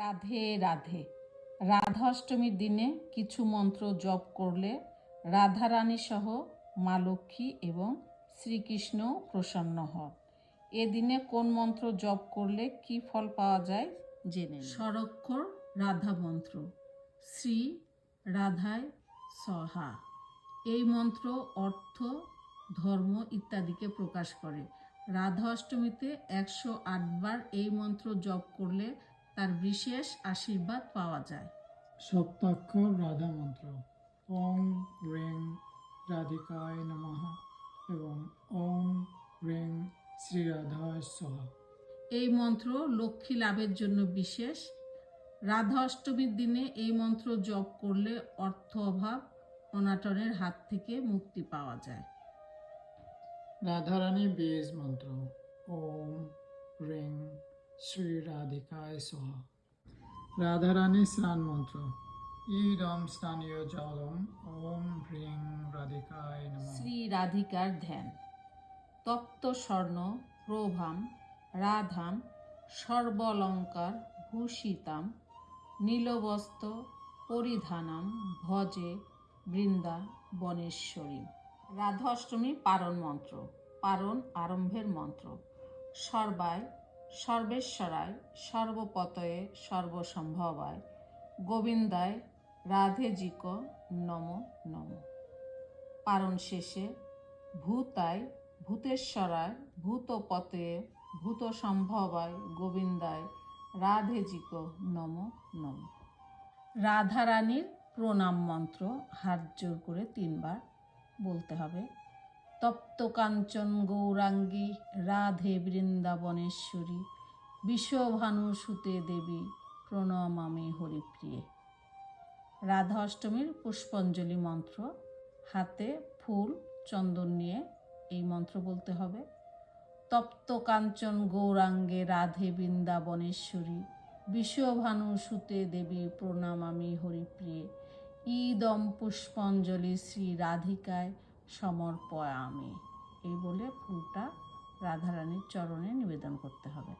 রাধে রাধে। রাধাষ্টমীর দিনে কিছু মন্ত্র জপ করলে রাধারানী সহ মা লক্ষ্মী এবং শ্রীকৃষ্ণ প্রসন্ন হন। এদিনে কোন মন্ত্র জপ করলে কি ফল পাওয়া যায় জেনে স্বরক্ষর রাধা মন্ত্র, শ্রী রাধায় সহা এই মন্ত্র অর্থ, ধর্ম ইত্যাদিকে প্রকাশ করে। রাধা অষ্টমীতে একশো আটবার এই মন্ত্র জপ করলে তার বিশেষ আশীর্বাদ পাওয়া যায়। সপ্তাক্ষর রাধা মন্ত্র ওম রিং রাধিকায় নমঃ এবং ওম রিং শ্রী রাধায় সহা এই মন্ত্র লক্ষ্মী লাভের জন্য বিশেষ। রাধা অষ্টমীর দিনে এই মন্ত্র জপ করলে অর্থ অভাব অনাটনের হাত থেকে মুক্তি পাওয়া যায়। রাধারানী বীজ মন্ত্র। ওম রিং শ্রী রাধিকায় সহা রাধারানী স্নান মন্ত্র ইদম স্নানীয় জলম ওম রিং রাধিকায় শ্রী রাধিকার ধ্যান তপ্ত স্বর্ণ প্রভাম রাধাম সর্বলঙ্কার ভূষিতাম নীলবস্ত্র পরিধানাম ভজে বৃন্দা বনেশ্বরী রাধা অষ্টমী পারণ মন্ত্র পারণ আরম্ভের মন্ত্র সর্বায় সর্বেশ্বরায়, সর্বপতয়ে, সর্বসম্ভবায়। গোবিন্দায়, রাধেজিক নম নম। পারণ শেষে, ভূতায়, ভূতেশ্বরায় ভূতপতে ভূত সম্ভবায় গোবিন্দায়, রাধেজিক নম নম। রাধারানীর প্রণাম মন্ত্র হাত জোর করে তিনবার বলতে হবে। তপ্ত কাঞ্চন গৌরাঙ্গী, রাধে বৃন্দাবনেশ্বরী বিশ্বভানু সুতে দেবী প্রণমামি হরিপ্রিয়ে। রাধা অষ্টমীর পুষ্পাঞ্জলি মন্ত্র, হাতে ফুল, চন্দন নিয়ে এই মন্ত্র বলতে হবে। তপ্ত কাঞ্চন গৌরাঙ্গে রাধে বৃন্দাবনেশ্বরী বিশ্বভানু সুতে দেবী প্রণামামি হরিপ্রিয়ে। ইদম পুষ্পাঞ্জলি শ্রী রাধিকায় সমর্পয়ামি। এই বলে ফুলটা রাধারানীর চরণে নিবেদন করতে হবে।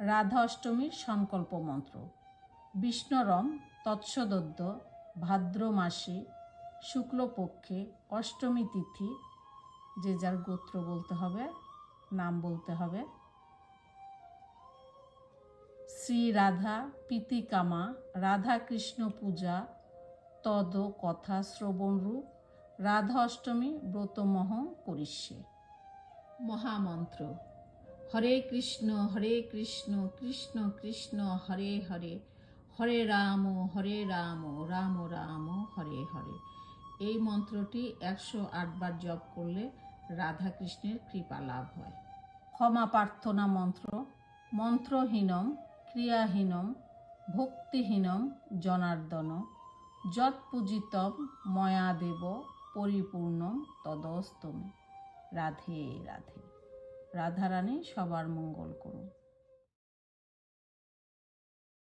রাধা অষ্টমীর সংকল্প মন্ত্র। বিষ্ণরম তৎসদদ্য ভাদ্র মাসে শুক্লপক্ষে অষ্টমী তিথি, যে যার গোত্র বলতে হবে, নাম বলতে হবে। শ্রী রাধা পিতিকামা রাধা কৃষ্ণ পূজা তদ কথা শ্রবণরূপ রাধা অষ্টমী ব্রতমহ করিষ্যে। মহামন্ত্র। হরে কৃষ্ণ হরে কৃষ্ণ কৃষ্ণ কৃষ্ণ হরে হরে। হরে রাম হরে রাম রাম রাম হরে হরে। এই মন্ত্রটি একশো আটবার জপ করলে রাধা কৃষ্ণের কৃপা লাভ হয়। ক্ষমা প্রার্থনা মন্ত্র। মন্ত্রহীনম ক্রিয়াহীনম ভক্তিহীনম জনার্দন। যৎপূজিতম ময়াদেব পরিপূর্ণম তদস্তমে। রাধে রাধে। রাধারানী সবার মঙ্গল করুন।